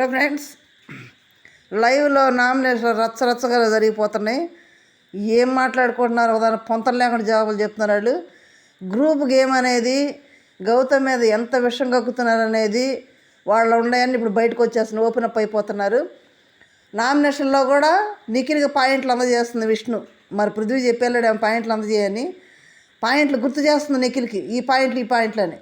Hello friends లైవ్లో nomination రచ్చ రచ్చగా జరిగిపోతున్నాయి. ఏం మాట్లాడుకుంటున్నారు? దాని పొంతలు లేకుండా జవాబులు చెప్తున్నారు వాళ్ళు. గ్రూప్ గేమ్ అనేది గౌతమ్ మీద ఎంత విషం కక్కుతున్నారు అనేది వాళ్ళు ఉన్నాయని ఇప్పుడు బయటకు వచ్చేస్తున్నారు ఓపెన్ అప్ అయిపోతున్నారు. నామినేషన్లో కూడా నిఖిల్కి పాయింట్లు అందజేస్తుంది విష్ణు. మరి పృథ్వీ చెప్పేళ్ళాడు ఏమో పాయింట్లు అందజేయని. పాయింట్లు గుర్తు చేస్తుంది నిఖిల్కి ఈ పాయింట్లు ఈ పాయింట్లు అని.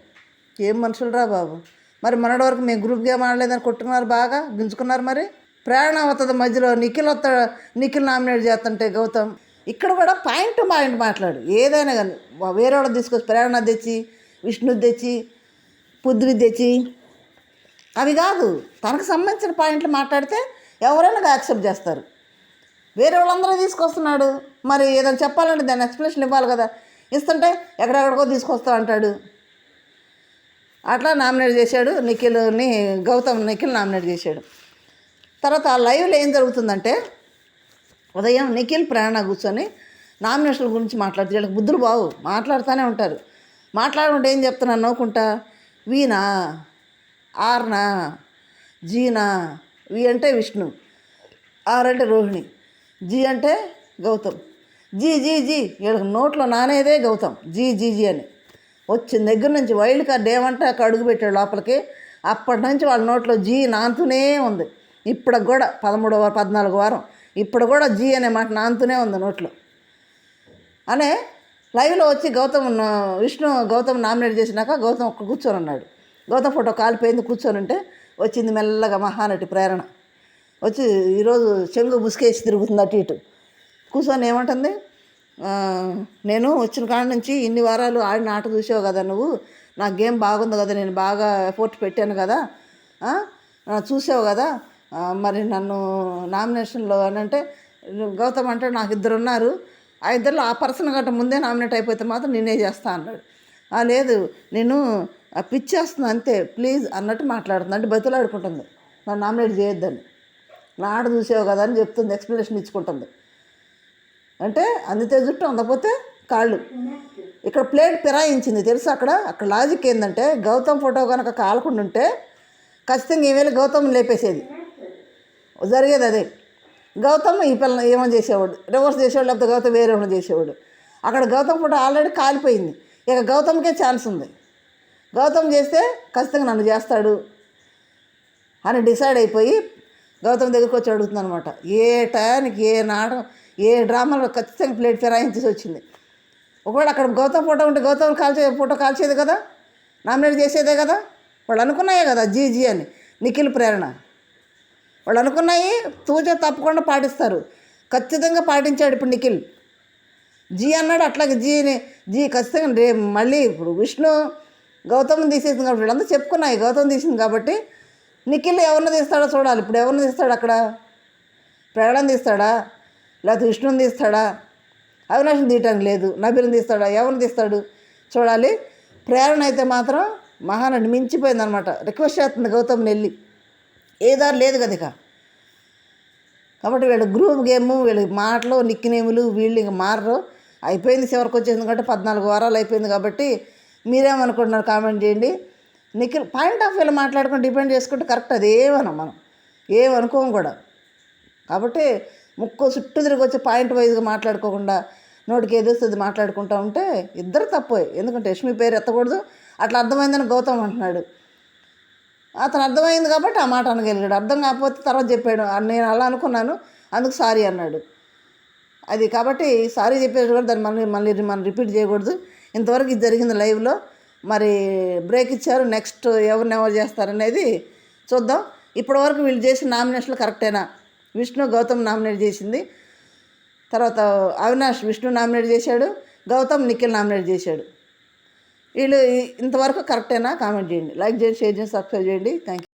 ఏం మనుషులు రా బాబు? మరి మొన్నటి వరకు మేము గ్రూప్ గేమ్ ఆడలేదని కొట్టుకున్నారు బాగా గింజుకున్నారు మరి. ప్రేరణ అవుతుంది మధ్యలో నిఖిల్ వస్తాడు నిఖిల్ నామినేట్ చేస్తుంటే గౌతమ్. ఇక్కడ కూడా పాయింట్ పాయింట్ మాట్లాడు. ఏదైనా కానీ వేరే వాళ్ళు తీసుకొచ్చి ప్రేరణ తెచ్చి విష్ణు తెచ్చి పృథ్వీ తెచ్చి అవి కాదు. తనకు సంబంధించిన పాయింట్లు మాట్లాడితే ఎవరైనా యాక్సెప్ట్ చేస్తారు. వేరే వాళ్ళందరూ తీసుకొస్తున్నాడు. మరి ఏదైనా చెప్పాలంటే దాని ఎక్స్ప్లెనేషన్ ఇవ్వాలి కదా. ఇస్తుంటే ఎక్కడెక్కడికో తీసుకొస్తా అంటాడు. అట్లా నామినేట్ చేశాడు నిఖిల్ని గౌతమ్ నిఖిల్ నామినేట్ చేశాడు. తర్వాత ఆ లైవ్లో ఏం జరుగుతుందంటే ఉదయం నిఖిల్ ప్రేరణ కూర్చొని నామినేషన్ల గురించి మాట్లాడుతుంది వీళ్ళకి బుద్ధులు బావు మాట్లాడుతూనే ఉంటారు. మాట్లాడుకుంటే ఏం చెప్తున్నాను నవ్వుకుంటా వీనా ఆర్నా జీనా వి అంటే విష్ణు ఆర్ అంటే రోహిణి జీ అంటే గౌతమ్. జీ జీ జీ వీళ్ళకి నోట్లో నానేదే గౌతమ్ జీ జీ జీ అని. వచ్చిన దగ్గర నుంచి వైల్డ్ కార్డ్ ఏమంటే అక్కడ అడుగు పెట్టాడు లోపలికి. అప్పటి నుంచి వాళ్ళ నోట్లో జీ నానుతూనే ఉంది. ఇప్పటికి కూడా పదమూడవ పద్నాలుగు వారం. ఇప్పుడు కూడా జీ అనే మాట నానుతూనే ఉంది నోట్లో. అనే లైవ్లో వచ్చి గౌతమ్ విష్ణు గౌతమ్ నామినేట్ చేసినాక గౌతమ్ ఒక్క కూర్చొని ఉన్నాడు. గౌతమ్ ఫోటో కాలిపోయింది కూర్చొని ఉంటే వచ్చింది మెల్లగా మహానటి ప్రేరణ. వచ్చి ఈరోజు చెంగు బుసుకేసి తిరుగుతుంది అటు ఇటు. కూర్చొని ఏమంటుంది? నేను వచ్చిన కాడ నుంచి ఇన్ని వారాలు ఆడిన ఆట చూసావు కదా నువ్వు? నా గేమ్ బాగుంది కదా నేను బాగా ఎఫోర్ట్ పెట్టాను కదా చూసావు కదా? మరి నన్ను నామినేషన్లో అని అంటే గౌతమ్ అంటే నాకు ఇద్దరు ఉన్నారు. ఆ ఇద్దరిలో ఆ పర్సన్ గట్ట ముందే నామినేట్ అయిపోతే మాత్రం నేనే చేస్తా అన్నాడు. లేదు నేను పిచ్చేస్తుంది అంతే ప్లీజ్ అన్నట్టు మాట్లాడుతుంది. అంటే బతులాడుకుంటుంది. నన్ను నామినేట్ చేయొద్దని. నా ఆడ చూసావు కదా అని చెప్తుంది ఎక్స్ప్లెనేషన్ ఇచ్చుకుంటుంది. అంటే అందితే జుట్టు అందకపోతే కాళ్ళు. ఇక్కడ ప్లేట్ ఫిరాయించింది తెలుసు అక్కడ? అక్కడ లాజిక్ ఏంటంటే గౌతమ్ ఫోటో కనుక కాలకుండా ఉంటే ఖచ్చితంగా ఈవేళ గౌతమ్ లేపేసేది. జరిగేది అదే. గౌతమ్ ఈ పిల్ల ఏమో చేసేవాడు? రివర్స్ చేసేవాడు లేకపోతే గౌతమ్ వేరే ఏమైనా చేసేవాడు? అక్కడ గౌతమ్ ఫోటో ఆల్రెడీ కాలిపోయింది. ఇక గౌతమ్కే ఛాన్స్ ఉంది. గౌతమ్ చేస్తే ఖచ్చితంగా నన్ను చేస్తాడు అని డిసైడ్ అయిపోయి గౌతమ్ దగ్గరికి వచ్చి అడుగుతుంది అనమాట ఏ టయానికి ఏ నాటకం? ఏ డ్రామాలో ఖచ్చితంగా ప్లేట్ ఫిరాయించేసి వచ్చింది. ఒకవేళ అక్కడ గౌతమ్ ఫోటో ఉంటే గౌతమ్ కాల్చే ఫోటో కాల్చేది కదా? నామినేట్ చేసేదే కదా? వాళ్ళు అనుకున్నాయే కదా జీ జీ అని నిఖిల్ ప్రేరణ. వాళ్ళు అనుకున్నాయి తూచే తప్పకుండా పాటిస్తారు. ఖచ్చితంగా పాటించాడు ఇప్పుడు నిఖిల్. జీ అన్నాడు అట్లాగే జీని జీ ఖచ్చితంగా రే మళ్ళీ ఇప్పుడు విష్ణు గౌతమ్ తీసేసింది కాబట్టి వీళ్ళందరూ చెప్పుకున్నాయి గౌతమ్ తీసింది కాబట్టి నిఖిల్ ఎవరిని తీస్తాడో చూడాలి. ఇప్పుడు ఎవరిని తీస్తాడు అక్కడ? ప్రేరణ తీస్తాడా? లేకపోతే విష్ణుని తీస్తాడా? అవినాశం తీయటానికి లేదు. నబిల్ని తీస్తాడా? ఎవరిని తీస్తాడు? చూడాలి. ప్రేరణ అయితే మాత్రం మహానటి మించిపోయిందనమాట రిక్వెస్ట్ చేస్తుంది గౌతమ్ని వెళ్ళి ఏ దారి లేదు కదా ఇక. కాబట్టి వీళ్ళ గ్రూప్ గేమ్ వీళ్ళ మాటలు నిక్కినేములు వీళ్ళు ఇంక మారరు. అయిపోయింది చివరికి వచ్చేసింది కాబట్టి పద్నాలుగు వారాలు అయిపోయింది కాబట్టి మీరేమనుకుంటున్నారు కామెంట్ చేయండి. నిఖిల్ పాయింట్ ఆఫ్ వ్యూలో మాట్లాడుకుని డిపెండ్ చేసుకుంటే కరెక్ట్ అది. ఏమనం మనం. ఏమనుకోము కూడా. కాబట్టి ముక్కు చుట్టూ తిరిగి వచ్చి పాయింట్ వైజ్గా మాట్లాడుకోకుండా నోటికి ఏదొస్తుంది మాట్లాడుకుంటూ ఉంటే ఇద్దరు తప్పే. ఎందుకంటే యష్మి పేరు ఎత్తకూడదు. అట్లా అర్థమైందని గౌతమ్ అంటున్నాడు. అతను అర్థమైంది కాబట్టి ఆ మాట అనగలిగాడు. అర్థం కాకపోతే తర్వాత చెప్పాడు. నేను అలా అనుకున్నాను. అందుకు సారీ అన్నాడు. అది కాబట్టి సారీ చెప్పేది కూడా దాన్ని మళ్ళీ మళ్ళీ మనం రిపీట్ చేయకూడదు. ఇంతవరకు ఇది జరిగింది లైవ్లో. మరి బ్రేక్ ఇచ్చారు. నెక్స్ట్ ఎవరిని ఎవరు చేస్తారనేది చూద్దాం. ఇప్పటివరకు వీళ్ళు చేసిన నామినేషన్లు కరెక్టేనా? విష్ణు గౌతమ్ నామినేట్ చేసింది. తర్వాత అవినాష్ విష్ణు నామినేట్ చేశాడు. గౌతమ్ నిఖిల్ నామినేట్ చేశాడు. వీళ్ళు ఇంతవరకు కరెక్టేనా? కామెంట్ చేయండి. లైక్ చేయండి షేర్ చేయండి సబ్స్క్రైబ్ చేయండి. Thank you